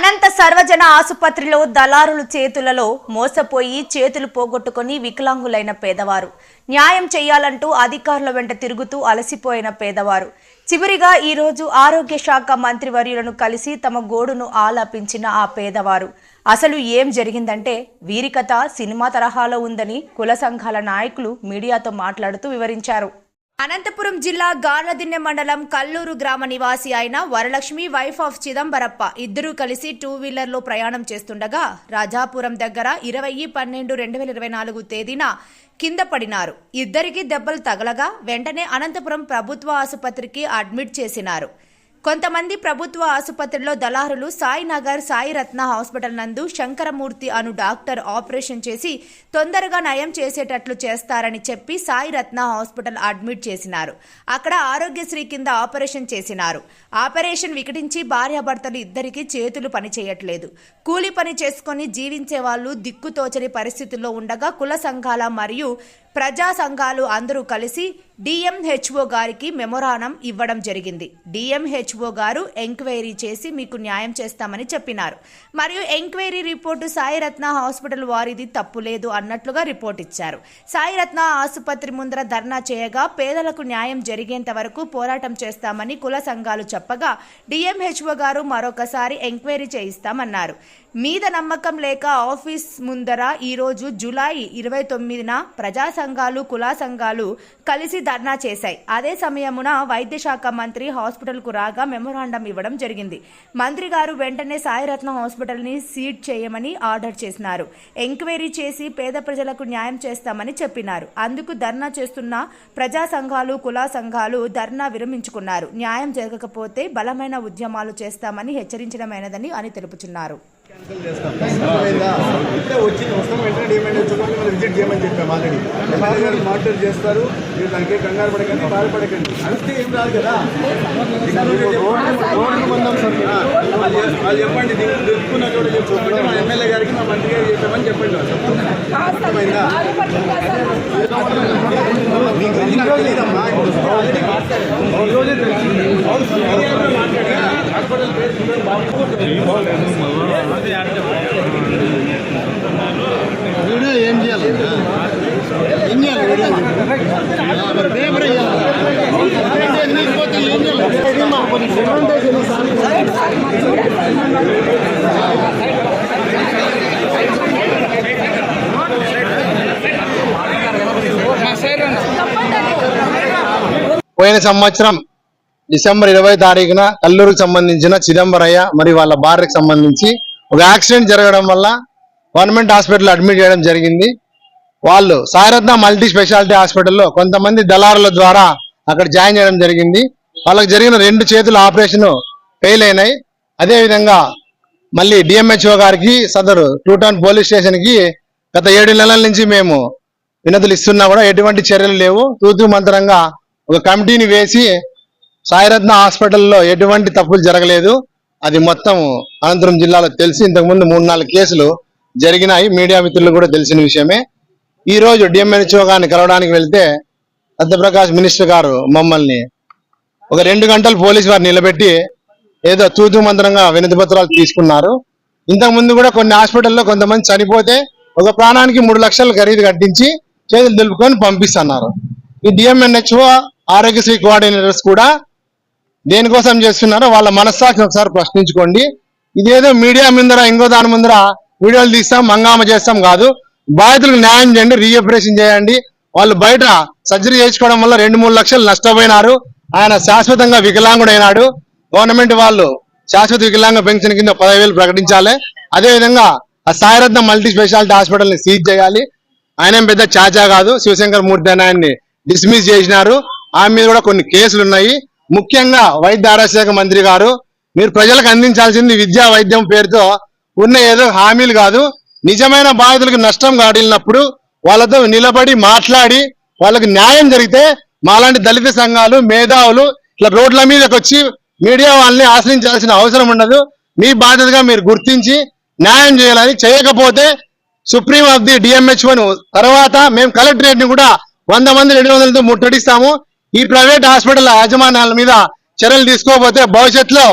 అనంత సర్వజన ఆసుపత్రిలో దళారుల చేతులలో మోసపోయి చేతులు పోగొట్టుకొని వికలాంగులైన పేదవారు. న్యాయం చేయాలంటూ అధికారుల వెంట తిరుగుతూ అలసిపోయిన పేదవారు. చివరిగా ఈరోజు ఆరోగ్య శాఖ మంత్రివర్యులను కలిసి తమ గోడును ఆలాపించిన ఆ పేదవారు. అసలు ఏం జరిగిందంటే వీరి కథ సినిమా తరహాలో ఉందని కుల సంఘాల నాయకులు మీడియాతో మాట్లాడుతూ వివరించారు. అనంతపురం జిల్లా గార్లదిన్నె మండలం కల్లూరు గ్రామ నివాసి అయిన వరలక్ష్మి వైఫ్ ఆఫ్ చిదంబరప్ప ఇద్దరూ కలిసి టూ వీలర్లో ప్రయాణం చేస్తుండగా రాజాపురం దగ్గర ఇరవై పన్నెండు రెండు వేల ఇరవై నాలుగు తేదీన కింద పడినారు. ఇద్దరికి దెబ్బలు తగలగా వెంటనే అనంతపురం ప్రభుత్వ ఆసుపత్రికి అడ్మిట్ చేసినారు. కొంతమంది ప్రభుత్వ ఆసుపత్రిలో దళారులు సాయినగర్ సాయిరత్న హాస్పిటల్ నందు శంకరమూర్తి అను డాక్టర్ ఆపరేషన్ చేసి తొందరగా నయం చేసేటట్లు చేస్తారని చెప్పి సాయి రత్న హాస్పిటల్ అడ్మిట్ చేసినారు. అక్కడ ఆరోగ్యశ్రీ కింద ఆపరేషన్ చేసినారు. ఆపరేషన్ వికటించి భార్యాభర్తలు ఇద్దరికీ చేతులు పనిచేయట్లేదు. కూలి పని చేసుకొని జీవించే వాళ్ళు దిక్కుతోచని పరిస్థితుల్లో ఉండగా కుల సంఘాల మరియు ప్రజా సంఘాలు అందరూ కలిసి డిఎంహెచ్ఓ గారికి మెమొరానం ఇవ్వడం జరిగింది. డిఎంహెచ్ఓ గారు ఎంక్వైరీ చేసి మీకు న్యాయం చేస్తామని చెప్పినారు. మరియు ఎంక్వైరీ రిపోర్టు సాయిరత్న హాస్పిటల్ వారిది తప్పు లేదు అన్నట్లుగా రిపోర్ట్ ఇచ్చారు. సాయిరత్న ఆసుపత్రి ముందర ధర్నా చేయగా పేదలకు న్యాయం జరిగేంత వరకు పోరాటం చేస్తామని కుల సంఘాలు చెప్పగా డిఎంహెచ్ఓ గారు మరొకసారి ఎంక్వైరీ చేయిస్తామన్నారు. మీద నమ్మకం లేక ఆఫీస్ ముందర ఈరోజు జులై ఇరవై తొమ్మిదిన ప్రజా సంఘాలు కులా సంఘాలు కలిసి ధర్నా చేశాయి. అదే సమయమున వైద్య శాఖ మంత్రి హాస్పిటల్కు రాగా మెమోరాండం ఇవ్వడం జరిగింది. మంత్రి గారు వెంటనే సాయిరత్న హాస్పిటల్ని సీడ్ చేయమని ఆర్డర్ చేసినారు. ఎంక్వైరీ చేసి పేద ప్రజలకు న్యాయం చేస్తామని చెప్పినారు. అందుకు ధర్నా చేస్తున్న ప్రజా సంఘాలు కులా సంఘాలు ధర్నా విరమించుకున్నారు. న్యాయం జరగకపోతే బలమైన ఉద్యమాలు చేస్తామని హెచ్చరించడమైనదని అని తెలుపుచున్నారు. క్యాన్సిల్ చేస్తాం. అర్థమైందా? ఇప్పుడే వచ్చి వస్తాం వెంటనే డిమాండ్ చూడండి మనం విజిట్ చేయమని చెప్పాం ఆల్రెడీ ఎమ్మెల్యే గారు మానిటర్ చేస్తారు మీరు దానికి కంగారు పడకండి బాధపడకండి. అడిగితే ఏం రాదు కదా. వాళ్ళు చెప్- వాళ్ళు చెప్పండి. దీన్ని తెలుసుకున్న మా ఎమ్మెల్యే గారికి మా మంత్రి చెప్పామని చెప్పండి. అర్థమైందా? మాట్లాడారు. హాస్పిటల్ పేరు బాగుంటుంది. వీడియో ఏం చేయాలి ఏం చేయాలి వీడియో ఆ, మరి పేపర్ వేయాలి అంటే నీకపోతే ఏం చేయాలి ఇది మా కొన్ని డిమాండ్ పోయిన సంవత్సరం డిసెంబర్ ఇరవై తారీఖున కల్లూరుకు సంబంధించిన చిదంబరయ్య మరియు వాళ్ళ భార్యకు సంబంధించి ఒక యాక్సిడెంట్ జరగడం వల్ల గవర్నమెంట్ హాస్పిటల్ అడ్మిట్ చేయడం జరిగింది. వాళ్ళు సాయిరత్న మల్టీ స్పెషాలిటీ హాస్పిటల్లో కొంతమంది దళారుల ద్వారా అక్కడ జాయిన్ చేయడం జరిగింది. వాళ్ళకి జరిగిన రెండు చేతుల ఆపరేషన్ ఫెయిల్ అయినాయి. అదేవిధంగా మళ్ళీ డిఎంహెచ్ఓ గారికి సదరు టూ టౌన్ పోలీస్ స్టేషన్కి గత ఏడు నెలల నుంచి మేము వినతులు ఇస్తున్నా కూడా ఎటువంటి చర్యలు లేవు. తూతూ మంత్రంగా ఒక కమిటీని వేసి సాయిరత్న హాస్పిటల్లో ఎటువంటి తప్పులు జరగలేదు. అది మొత్తం అనంతపురం జిల్లాలో తెలిసి ఇంతకుముందు మూడు నాలుగు కేసులు జరిగినాయి. మీడియా మిత్రులు కూడా తెలిసిన విషయమే. ఈరోజు డిఎంహెచ్ఓ గారిని కలవడానికి వెళ్తే సత్యప్రకాష్ మినిస్టర్ గారు మమ్మల్ని ఒక రెండు గంటలు పోలీసు వారు నిలబెట్టి ఏదో తూతు మంత్రంగా వినతి పత్రాలు తీసుకున్నారు. ఇంతకు ముందు కూడా కొన్ని హాస్పిటల్లో కొంతమంది చనిపోతే ఒక ప్రాణానికి మూడు లక్షలు ఖరీదు కట్టించి చేతులు దులుపుకొని పంపిస్తున్నారు. ఈ డిఎంఎన్హెచ్ఓ ఆరోగ్యశ్రీ కోఆర్డినేటర్స్ కూడా దేనికోసం చేస్తున్నారో వాళ్ళ మనస్సాక్షి ఒకసారి ప్రశ్నించుకోండి. ఇదేదో మీడియా ముందర ఇంకో దాని ముందర వీడియోలు తీస్తాం హంగామా చేస్తాం కాదు. బాధితులకు న్యాయం చేయండి రీఆపరేషన్ చేయండి. వాళ్ళు బయట సర్జరీ చేయించుకోవడం వల్ల రెండు మూడు లక్షలు నష్టపోయినారు. ఆయన శాశ్వతంగా వికలాంగుడైనాడు. గవర్నమెంట్ వాళ్ళు శాశ్వత వికలాంగ పెన్షన్ కింద పదవేలు ప్రకటించాలి. అదే విధంగా ఆ సాయిరత్న మల్టీ స్పెషాలిటీ హాస్పిటల్ని సీజ్ చేయాలి. ఆయన పెద్ద చాచా కాదు శివశంకర్ మూర్తి అని ఆయన్ని డిస్మిస్ చేసినారు. ఆమె మీద కూడా కొన్ని కేసులు ఉన్నాయి. ముఖ్యంగా వైద్య ఆరోగ్య శాఖ మంత్రి గారు మీరు ప్రజలకు అందించాల్సింది విద్యా వైద్యం పేరుతో ఉన్న ఏదో హామీలు కాదు. నిజమైన బాధితులకు నష్టం గాడిల్లినప్పుడు వాళ్ళతో నిలబడి మాట్లాడి వాళ్ళకి న్యాయం జరిగితే మాలాంటి దళిత సంఘాలు మేధావులు ఇట్లా రోడ్ల మీదకి వచ్చి మీడియా వాళ్ళని ఆశ్రయించాల్సిన అవసరం ఉండదు. మీ బాధ్యతగా మీరు గుర్తించి న్యాయం చేయాలని చేయకపోతే సుప్రీం ఆఫ్ ది డిఎంహెచ్ఓ తర్వాత మేము కలెక్టరేట్ని కూడా వంద మంది రెండు వందలతో ముట్టడిస్తాము. ఈ ప్రైవేట్ హాస్పిటల్ యాజమాన్యాల మీద చర్యలు తీసుకోకపోతే భవిష్యత్తులో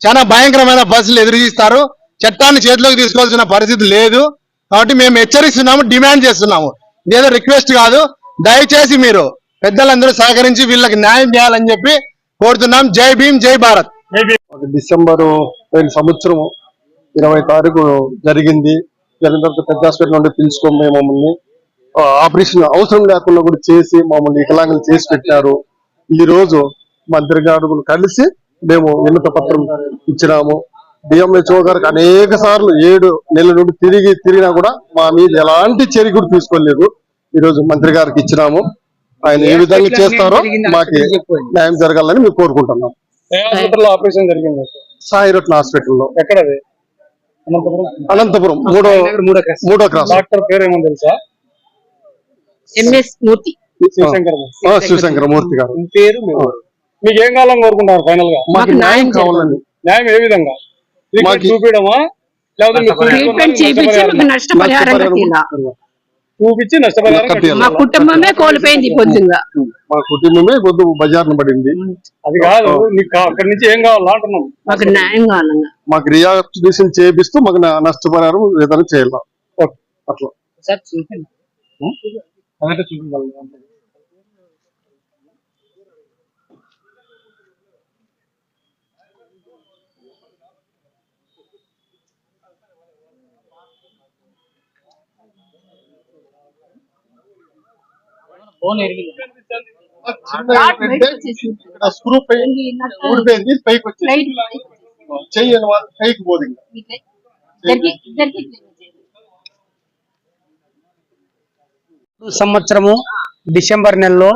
చాలా భయంకరమైన పరిస్థితులు ఎదురుచూస్తారు చట్టాన్ని చేతిలోకి తీసుకోవాల్సిన పరిస్థితి లేదు. కాబట్టి మేము హెచ్చరిస్తున్నాము డిమాండ్ చేస్తున్నాము. ఇదేదో రిక్వెస్ట్ కాదు. దయచేసి మీరు పెద్దలందరూ సహకరించి వీళ్ళకి న్యాయం చేయాలని చెప్పి కోరుతున్నాం. జై భీమ్ జై భారత్. డిసెంబరు పోయిన సంవత్సరం ఇరవై తారీఖు జరిగింది. జరిగిన తర్వాత పెద్ద హాస్పిటల్ నుండి పిలుచుకొని పోయి మమ్మల్ని ఆపరేషన్ అవసరం లేకుండా కూడా చేసి మమ్మల్ని వికలాంగులు చేసి పెట్టారు. ఈ రోజు మంత్రి గారు కలిసి మేము వినత పత్రం ఇచ్చినాము. డిఎంహెచ్ఓ గారికి అనేక సార్లు ఏడు నెలల నుండి తిరిగి తిరిగినా కూడా మా మీద ఎలాంటి చర్య కూడా తీసుకోలేదు. ఈ రోజు మంత్రి గారికి ఇచ్చినాము. ఆయన ఏ విధంగా చేస్తారో మాకు న్యాయం జరగాలని మేము కోరుకుంటున్నాం. ఆపరేషన్ జరిగింది? సాయిరత్న హాస్పిటల్లో. ఎక్కడది? అనంతపురం? అనంతపురం మూడో మూడో క్రాస్. డాక్టర్ పేరు ఏమో తెలుసా? ఎంఎస్ మూర్తి. శివశంకర్ మూర్తి గారు. మీ పేరు. మీకు ఏం కావాలని కోరుకుంటారు ఫైనల్గా మాకు న్యాయం కావాలని న్యాయం ఏ విధంగా? మాకు- చూపించడమా? లేకపోతే చూపించి నష్టపరిహారం. మా. కుటుంబమే కోల్పోయింది పొద్దుగా. మా కుటుంబమే కొద్ది బజార్ను పడింది. అది కాదు నీకు అక్కడి నుంచి ఏం కావాలా అంటున్నాం మాకు న్యాయం కావాలంగా మాకు రియాక్టివేషన్ చేపిస్తూ మాకు నష్టపరిహారం ఏదైనా చేయాలి? అట్లా. అదంటే చూపించాలి స్క్రూ ఊడిపోయింది పైకి చెయ్యి పైకి పోదు. సంవత్సరము డిసెంబర్ నెలలో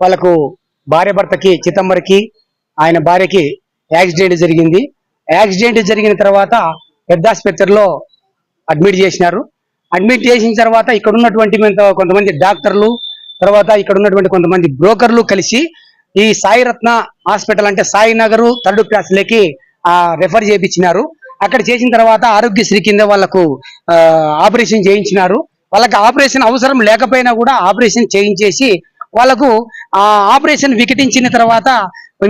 వాళ్ళకు భార్య భర్తకి చిదంబరికి ఆయన భార్యకి యాక్సిడెంట్ జరిగింది. యాక్సిడెంట్ జరిగిన తర్వాత పెద్ద ఆసుపత్రిలో అడ్మిట్ చేసినారు. అడ్మిట్ చేసిన తర్వాత ఇక్కడ ఉన్నటువంటి కొంత- కొంతమంది డాక్టర్లు తర్వాత ఇక్కడ ఉన్నటువంటి కొంతమంది బ్రోకర్లు కలిసి ఈ సాయిరత్న హాస్పిటల్ అంటే సాయినగర్ థర్డ్ క్లాస్లకి రెఫర్ చేయించినారు అక్కడ చేసిన తర్వాత ఆరోగ్యశ్రీ కింద వాళ్ళకు ఆపరేషన్ చేయించినారు. వాళ్ళకి ఆపరేషన్ అవసరం లేకపోయినా కూడా ఆపరేషన్ చేయించేసి వాళ్ళకు ఆ ఆపరేషన్ వికటించిన తర్వాత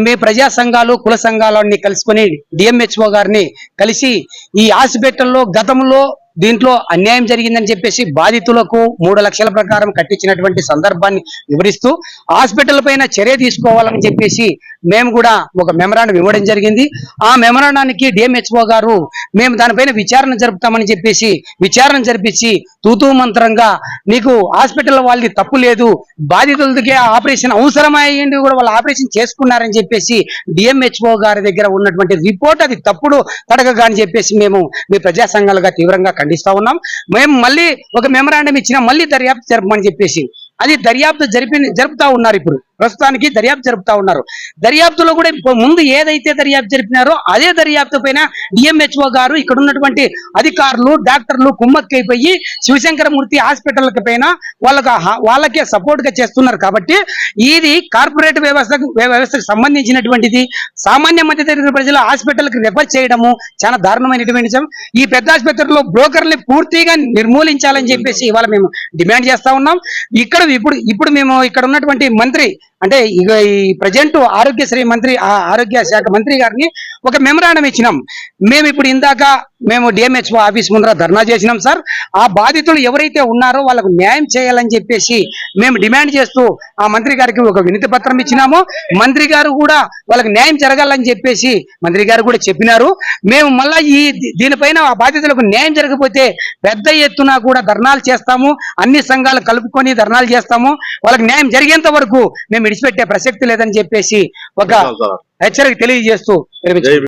మీ ప్రజా సంఘాలు కుల సంఘాలన్నీ కలుసుకొని డిఎంహెచ్ఓ గారిని కలిసి ఈ హాస్పిటల్లో గతంలో దీంట్లో అన్యాయం జరిగిందని చెప్పేసి బాధితులకు మూడు లక్షల ప్రకారం కట్టించినటువంటి సందర్భాన్ని వివరిస్తూ హాస్పిటల్ పైన చర్య తీసుకోవాలని చెప్పేసి మేము కూడా ఒక మెమరాండం ఇవ్వడం జరిగింది. ఆ మెమరాండానికి డిఎంహెచ్ఓ గారు మేము దానిపైన విచారణ జరుపుతామని చెప్పేసి విచారణ జరిపించి తూతూ మంత్రంగా నీకు హాస్పిటల్ వాళ్ళది తప్పు లేదు బాధితులకి ఆపరేషన్ అవసరమయ్యండి కూడా వాళ్ళు ఆపరేషన్ చేసుకున్నారని చెప్పేసి డిఎంహెచ్ఓ గారి దగ్గర ఉన్నటువంటి రిపోర్ట్ అది తప్పుడు తడగగా అని చెప్పేసి మేము మీ ప్రజా సంఘాలుగా తీవ్రంగా ఖండిస్తా ఉన్నాం. మేము మళ్ళీ ఒక మెమరాండం ఇచ్చినా. మళ్ళీ దర్యాప్తు జరపమని చెప్పేసి. అది దర్యాప్తు జరిపి జరుపుతా ఉన్నారు ఇప్పుడు. ప్రస్తుతానికి దర్యాప్తు జరుపుతా ఉన్నారు. దర్యాప్తులో కూడా ముందు ఏదైతే దర్యాప్తు జరిపినారో అదే దర్యాప్తు పైన డిఎంహెచ్ఓ గారు ఇక్కడ ఉన్నటువంటి అధికారులు డాక్టర్లు కుమ్మక్కైపోయి శివశంకరమూర్తి హాస్పిటల్ పైన వాళ్ళకి వాళ్ళకే సపోర్ట్గా చేస్తున్నారు కాబట్టి ఇది కార్పొరేట్ వ్యవస్థకు వ్యవస్థకు సంబంధించినటువంటిది. సామాన్య మధ్య తరగతి హాస్పిటల్కి రెఫర్ చేయడము చాలా దారుణమైనటువంటి విషయం. ఈ పెద్ద ఆసుపత్రిలో బ్రోకర్ని పూర్తిగా నిర్మూలించాలని చెప్పేసి ఇవాళ మేము డిమాండ్ చేస్తా ఉన్నాం. ఇక్కడ ఇప్పుడు ఇప్పుడు మేము ఇక్కడ ఉన్నటువంటి మంత్రి అంటే ఇక ఈ ప్రజెంట్ ఆరోగ్యశ్రీ మంత్రి ఆ ఆరోగ్య శాఖ మంత్రి గారిని ఒక మెమరాండం ఇచ్చినాం. మేము ఇప్పుడు ఇందాక మేము డిఎంహెచ్ఓ ఆఫీస్ ముందర ధర్నా చేసినాం సార్ ఆ బాధితులు ఎవరైతే ఉన్నారో వాళ్ళకు న్యాయం చేయాలని చెప్పేసి మేము డిమాండ్ చేస్తూ ఆ మంత్రి గారికి ఒక వినతి పత్రం ఇచ్చినాము. మంత్రి గారు కూడా వాళ్ళకి న్యాయం జరగాలని చెప్పేసి మంత్రి గారు కూడా చెప్పినారు. మేము మళ్ళా ఈ దీనిపైన ఆ బాధితులకు న్యాయం జరగకపోతే పెద్ద ఎత్తున కూడా ధర్నాలు చేస్తాము. అన్ని సంఘాలు కలుపుకొని ధర్నాలు చేస్తాము. వాళ్ళకి న్యాయం జరిగేంత వరకు మేము విడిచిపెట్టే ప్రసక్తి లేదని చెప్పేసి ఒక హెచ్చరిక తెలియజేస్తూ.